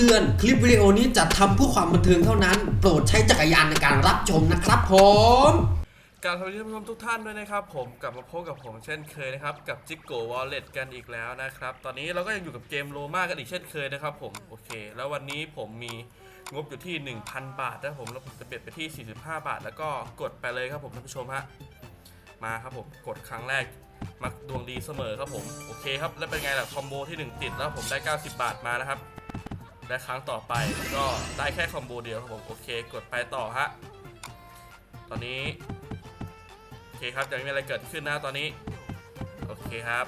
เตือน คลิปวิดีโอนี้จัดทำเพื่อความบันเทิงเท่านั้น โปรดใช้จักรยานในการรับชมนะครับผมกรารสวัสดีท่านผู้ชมทุกท่านด้วยนะครับ ผมกลับมาพบกับผมเช่นเคยนะครับ กับจิกโกวอลเล็ตกันอีกแล้วนะครับ ตอนนี้เราก็ยังอยู่กับเกมโลมากันอีกเช่นเคยนะครับผมโอเค แล้ววันนี้ผมมีงบอยู่ที่ 1,000 บาทนะครับผมแล้วผมจะเปลี่ยนไปที่ 45 บาท แล้วก็กดไปเลยครับผมท่านผู้ชมฮะมาครับผมกดครั้งแรกมักดวงดีเสมอครับผมโอเคครับแล้วเป็นไงล่ะคอมโบที่ 1 ติดแล้วผมได้ 90 บาทมานะครับ และครั้งต่อไปก็ได้แค่คอมโบเดียวครับผมโอเคกดไปต่อฮะตอนนี้โอเคครับยังไม่มีอะไรเกิดขึ้นนะตอนนี้โอเคครับ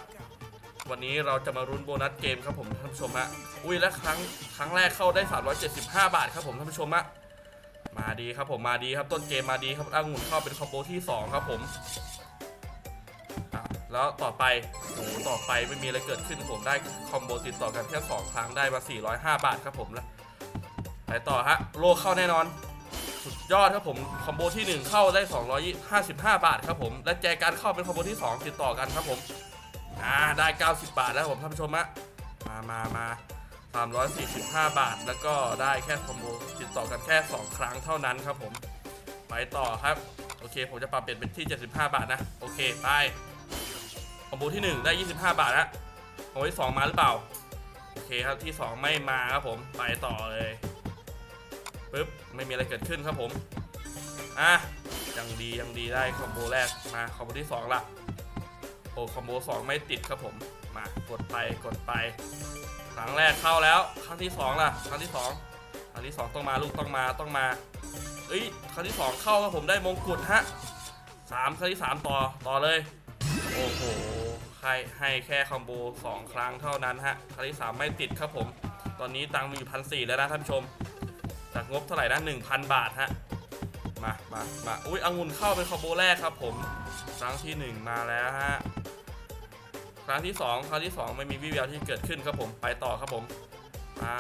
วันนี้เราจะมารุนโบนัสเกมครับผมท่านผู้ชมฮะอุ้ยและครั้งครั้งแรกเข้าได้ 375 บาทครับผมท่านผู้ชมฮะมาดีครับผมมาดีครับต้นเกมมาดีครับองุ่นเข้าเป็นคอมโบที่ 2 ครับผม แล้วต่อไปโอ้โหต่อไปไม่มีอะไรเกิดขึ้นผมได้คอมโบติดต่อกันแค่2ครั้งได้มา 405 บาทครับผมแล้วไปต่อฮะโลเข้าแน่นอน สุดยอดครับผมคอมโบที่ 1 เข้าได้ 255 บาทครับผม และแจกันเข้าเป็นคอมโบที่ 2 ติดต่อกันครับผมอ่าได้ 90 บาทแล้วผมท่านผู้ชมฮะมามามา345 บาท แล้วก็ได้แค่คอมโบติดต่อกันแค่ 2 ครั้งเท่านั้นครับผม ไปต่อครับ โอเค ผมจะปรับเปลี่ยนเป็นที่ 75 บาทนะ โอเค ไป คอมโบที่ 1 ได้ 25 บาทนะคอมโบที่ 2 มาหรือเปล่า โอเคครับที่ 2 ไม่มาครับผม ไปต่อเลยปึ๊บ ไม่มีอะไรเกิดขึ้นครับผม อะ ยังดียังดีได้คอมโบแรกมาคอมโบที่สองละโอ้คอมโบสองไม่ติดครับผม มากดไปกดไป ครั้งแรกเข้าแล้ว ครั้งที่สองล่ะ ครั้งที่สองครั้งที่สองต้องมาลูกต้องมาต้องมาเอ้ยครั้งที่สองเข้าครับผมได้มงกุฎฮะสามครั้งที่สามต่อต่อเลย โอ้โห ให้ให้แค่คอมโบสองครั้งเท่านั้นฮะครั้งที่สามไม่ติดครับผม ตอนนี้ตังมีอยู่พันสี่แล้วนะท่านผู้ชม จากงบเท่าไหร่นะ1,000 บาทฮะ มามามาอุ้ยองุ่นเข้าเป็นคอมโบแรกครับผม ครั้งที่ 1 มาแล้วฮะ ครั้งที่ 2 ครั้งที่ 2 ไม่มีวิวแววที่เกิดขึ้นครับผม ไปต่อครับผมมา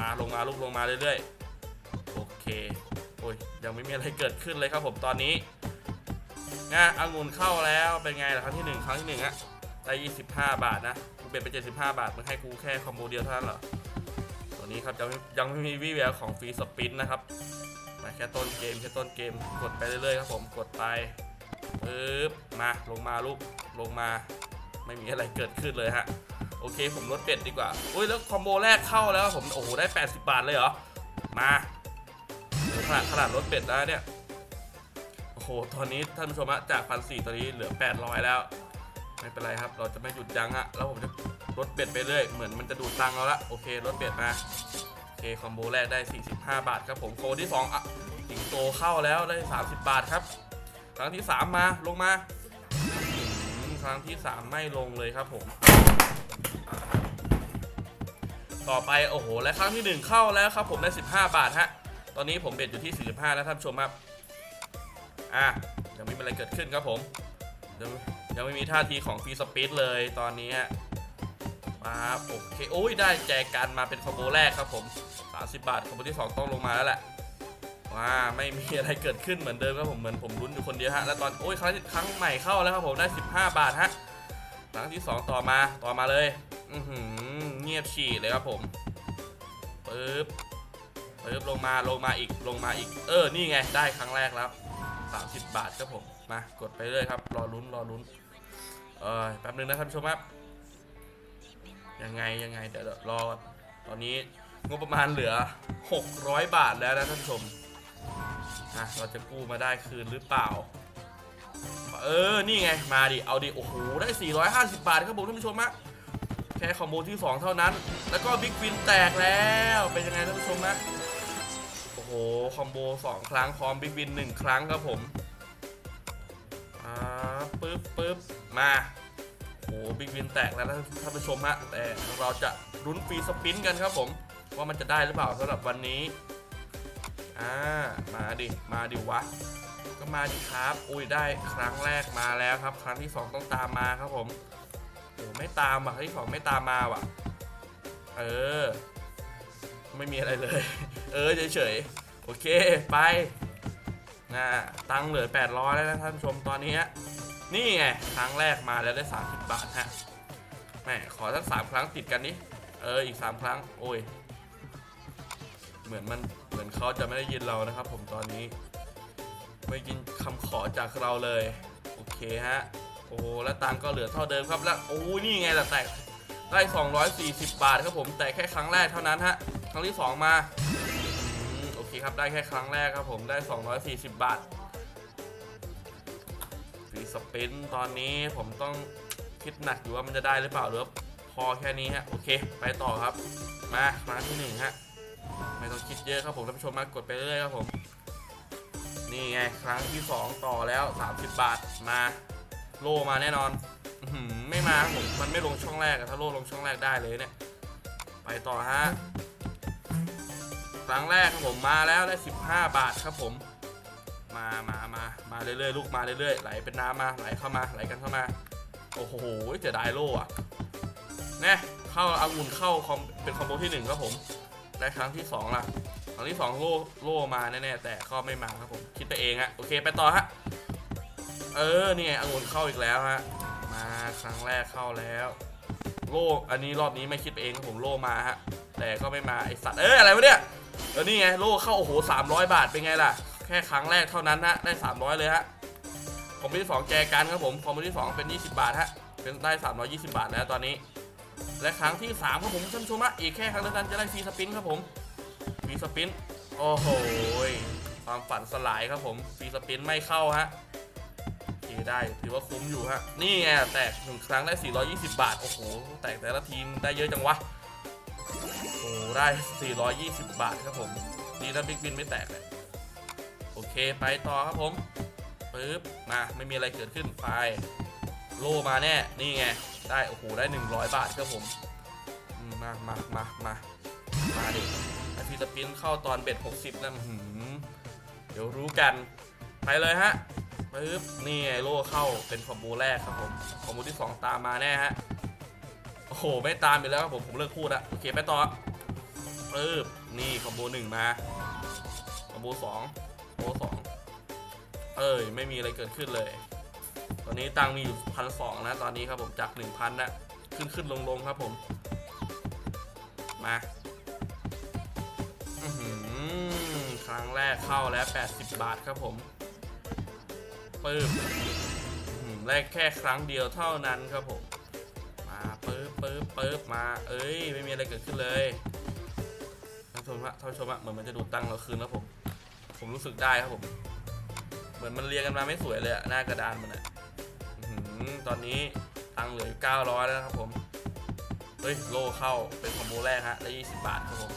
มาลงมาลูกลงมาเรื่อยๆ โอเค โอ้ยยังไม่มีอะไรเกิดขึ้นเลยครับผมตอนนี้งาองุ่นเข้าแล้วเป็นไงล่ะครั้งที่ 1 ครั้งที่1อะ ได้25 บาทนะกูเปลี่ยนเป็น75 บาทมันให้กูแค่คอมโบเดียวเท่านั้นเหรอ ตัวนี้ครับยังยังไม่มีวี่แววของฟรีสปินนะครับมาแค่ต้นเกมแค่ต้นเกมกดไปเรื่อยๆครับผมกดไปปึ๊บมาลงมาลูกลงมาไม่มีอะไรเกิดขึ้นเลยฮะโอเคผมลดเป็ดดีกว่าอุ้ยแล้วคอมโบแรกเข้าแล้วผมโอ้โหได้ 80 บาทเลยเหรอมาขนาดขนาดลดเป็ดแล้วเนี่ยโอ้โหตอนนี้ท่านผู้ชมฮะจากพันสี่ตอนนี้เหลือ 800 แล้ว ไม่เป็นไรครับ เราจะไม่หยุดยั้งอะแล้วผมจะลดเบ็ดไปเรื่อย เหมือนมันจะดูดตังเราละ โอเคลดเบ็ดมา โอเคคอมโบแรกได้ 45 บาทครับผมโคที่2อะสิงโตเข้าแล้วได้ 30 บาทครับ ครั้งที่ 3 มาลงมา ครั้งที่ 3 ไม่ลงเลยครับผม ต่อไปโอ้โห และครั้งที่ 1 เข้าแล้วครับผมได้ 15 บาทฮะ ตอนนี้ผมเบ็ดอยู่ที่ 45 แล้วท่านผู้ชมครับ อะยังไม่มีอะไรเกิดขึ้นครับผมยัง ยังไม่มีท่าทีของฟรีสปีดเลยตอนนี้มาโอเคโอ้ยได้แจกันมาเป็นคอมโบแรกครับผม 30 บาทคอมโบที่ 2 ต้องลงมาแล้วแหละว้าไม่มีอะไรเกิดขึ้นเหมือนเดิมครับผมเหมือนผมลุ้นอยู่คนเดียวฮะแล้วตอนโอ้ยครั้งครั้งใหม่เข้าแล้วครับผมได้ 15 บาทฮะครั้งที่ 2 ต่อมาต่อมาเลยอือหือเงียบฉี่เลยครับผมปึ๊บปึ๊บลงมาลงมาอีกลงมาอีก เออนี่ไงได้ครั้งแรกแล้ว 30 บาทครับผมมากดไปเรื่อยครับรอลุ้นรอลุ้น เออแป๊บนึงนะท่านผู้ชมครับ ยังไงยังไงเดี๋ยวรอ ตอนนี้งบประมาณเหลือ 600 บาทแล้วนะท่านผู้ชมอะเราจะกู้มาได้คืนหรือเปล่า เออ นี่ไง มาดิ เอาดิ โอ้โห ได้ 450 บาทครับผมท่านผู้ชมฮะแค่คอมโบที่ 2 เท่านั้น แล้วก็บิ๊กวินแตกแล้ว เป็นยังไงท่านผู้ชมฮะโอ้โห คอมโบ 2 ครั้งพร้อมบิ๊กวิน 1 ครั้งครับผม อ่าปึ๊บปึ๊บ มาโอ้บิ๊กวินแตกแล้วนะท่านผู้ชมฮะแต่เราจะรุ้นฟรีสปินกันครับผมว่ามันจะได้หรือเปล่าสำหรับวันนี้อ่ามาดิมาดิวะ ก็มาดิครับ อุ้ยได้ครั้งแรกมาแล้วครับ ครั้งที่ 2 ต้องตามมาครับผมโอ้ไม่ตามอะครั้งที่สองไม่ตามมาว่ะ เออ ไม่มีอะไรเลย เออเฉยๆโอเคไปนะตังเหลือ800แล้วนะท่านผู้ชมตอนนี้ นี่ไงครั้งแรกมาแล้วได้30บาทฮะแม่ขอสักสามครั้งติดกันนี้เอออีก3ครั้ง โอ้ย เหมือนมันเหมือนเขาจะไม่ได้ยินเรานะครับ ผมตอนนี้ ไม่ยินคำขอจากเราเลย โอเคฮะ โอ้แล้วตังก็เหลือเท่าเดิมครับแล้วโอ้ยนี่ไงแต่แตกได้ 240 บาทครับผมแต่แค่ครั้งแรกเท่านั้นฮะครั้งที่ 2 มาอืมโอเคครับได้แค่ครั้งแรกครับผมได้ 240 บาท ฟรีสปินตอนนี้ผมต้องคิดหนักอยู่ว่ามันจะได้หรือเปล่าหรือพอแค่นี้ฮะโอเค ไปต่อครับ มาครั้งที่หนึ่งฮะไม่ต้องคิดเยอะครับผมท่านผู้ชมมากดไปเรื่อยครับผมนี่ไงครั้งที่ 2 ต่อแล้ว 30 บาทมาโลมาแน่นอนอไม่มาผมมันไม่ลงช่องแรกถ้าโลลงช่องแรกได้เลยเนี่ยไปต่อฮะครั้งแรกครับผมมาแล้วได้ 15 บาทครับผม มามา มาเรื่อยๆลูกมาเรื่อยๆไหลเป็นน้ำมาไหลเข้ามาไหลกันเข้ามาโอ้โหเสียดายโลอะแน่เข้าอางุ่นเข้าคอมเป็นคอมโบที่หนึ่งครับผมได้ครั้งที่สองล่ะครั้งที่สองโล่โล่มาแน่ๆแต่ก็ไม่มาครับผมคิดไปเองฮะโอเคไปต่อฮะเออนี่ไงองุ่นเข้าอีกแล้วฮะมาครั้งแรกเข้าแล้ว โล่อันนี้รอบนี้ไม่คิดไปเองครับผมโล่มาฮะแต่ก็ไม่มาไอสัตว์เอออะไรวะเนี่ยเออนี่ไงโล่เข้าโอ้โห300บาทเป็นไงล่ะ ค่ครั้งแรกเท่านั้นฮะได้ 300 เลยฮะคอมโบที่สองแจกันครับผมคอมโบที่สองเป็น 20 บาทฮะเป็นได้ 320 บาทแล้วตอนนี้ และครั้งที่สามครับผมท่านผู้ชมฮะอีกแค่ครั้งเดียวกันจะได้ฟรีสปินครับผมฟรีสปินโอ้โหความฝันสลายครับผมฟรีสปินไม่เข้าฮะเคได้ถือว่าคุ้มอยู่ฮะ นี่ไงแตกหนึ่งครั้งได้ 420 บาท โอ้โห แตกแต่ละทีมได้เยอะจังวะ โอ้ได้ 420 บาทครับผม ดีนะบิ๊กบินไม่แตกเลย โอเคไปต่อครับผมปึ๊บมาไม่มีอะไรเกิดขึ้นไปโลมาแน่ นี่ไง ได้ โอ้โห ได้ 100 บาทครับผม มามามามามาดิไอพีสปินเข้าตอนเบ็ด 60นะหือเดี๋ยวรู้กัน ไปเลยฮะปึ๊บนี่ไงโลเข้าเป็นคอมโบแรกครับผม คอมโบที่ 2 ตามมาแน่ฮะ โอ้โห ไม่ตามอีกแล้วครับผม ผมเลิกพูดละโอเค ไปต่อปึ๊บนี่คอมโบหนึ่งมา คอมโบสอง คอสองเอ้ยไม่มีอะไรเกิดขึ้นเลย ตอนนี้ตังมีอยู่พันสองนะตอนนี้ครับผมจากหนึ่งพันนะขึ้นขึ้นลงลงครับผม มาครั้งแรกเข้าแล้ว 80 บาทครับผมปึ๊บแรกแค่ครั้งเดียวเท่านั้นครับผม มาปึ๊บปึ๊บปึ๊บมา เอ้ย ไม่มีอะไรเกิดขึ้นเลยท่านผู้ชมฮะท่านผู้ชมฮะเหมือนมันจะดูดตังเราคืนแล้วผม ผมรู้สึกได้ครับผม เหมือนมันเรียงกันมาไม่สวยเลยอะหน้ากระดานมันอะตอนนี้ตังเหลืออยู่900 แล้วนะครับผม เฮ้ย โลเข้าเป็นคอมโบแรกฮะได้20 บาทครับผม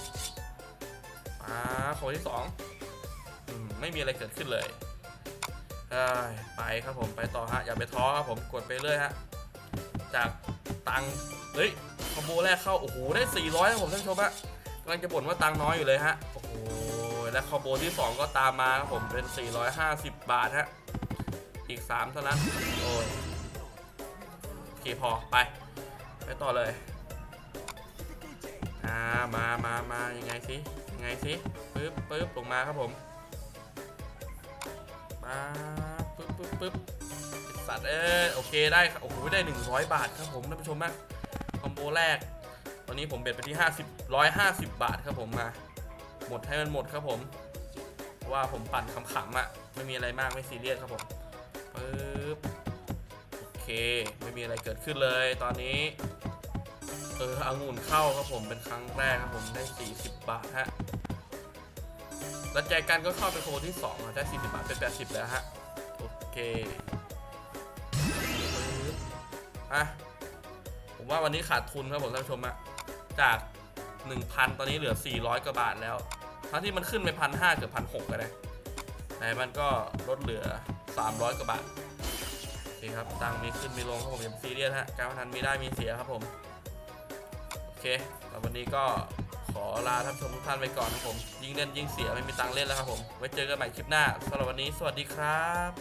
อ่าคอมโบที่สองอืมไม่มีอะไรเกิดขึ้นเลยไปครับผมไปต่อฮะ อย่าไปท้อครับผมกดไปเรื่อยฮะ จากตังเฮ้ยคอมโบแรกเข้า โอ้โห ได้ 400ครับผมท่านผู้ชมฮะกำลังจะบ่นว่าตังน้อยอยู่เลยฮะ โอ้โห และคอมโบที่ 2 ก็ตามมาครับผมเป็น 450 บาทฮะ อีก3เท่านั้น โอ้ยโอเคพอไป ไปต่อเลย อ่า มามามายังไงสิยังไงสิปึ๊บปึ๊บลงมาครับผมมาปึ๊บปึ๊บปึ๊บสัตว์เออโอเคได้โอ้โหได้ 100 บาทครับผมท่านผู้ชมนะคอมโบแรก ตอนนี้ผมเบ็ดไปที่ 50 150 บาทครับผมมา หมดให้มันหมดครับผมว่าผมปั่นขำๆอะ่ะไม่มีอะไรมากไม่ซีเรียสครับผมปึ๊บโอเคไม่มีอะไรเกิดขึ้นเลยตอนนี้เอออางุ่นเข้าครับผมเป็นครั้งแรกครับผมได้ 40 บาทฮะแล้วใจกันก็เข้าเป็นโคที่2อะได้ 40 บาทเป็น 80 แล้วฮะโอเคอะผมว่าวันนี้ขาดทุนครับผมท่านผู้ชมอะจาก 1,000 ตอนนี้เหลือ 400 กว่าบาทแล้ว ทั้งที่มันขึ้นไปพันห้าเกือบพันหกนะแต่มันก็ลดเหลือ 300กว่าบาทโอเคครับตังมีขึ้นมีลงครับผมอย่างซีเรียสฮะการพนันมีได้มีเสียครับผมโอเคแล้ววันนี้ก็ขอลาท่านผู้ชมทุกท่านไปก่อนนะผม ยิ่งเล่นยิ่งเสียไม่มีตังเล่นแล้วครับผม ไว้เจอกันใหม่คลิปหน้าสำหรับวันนี้สวัสดีครับ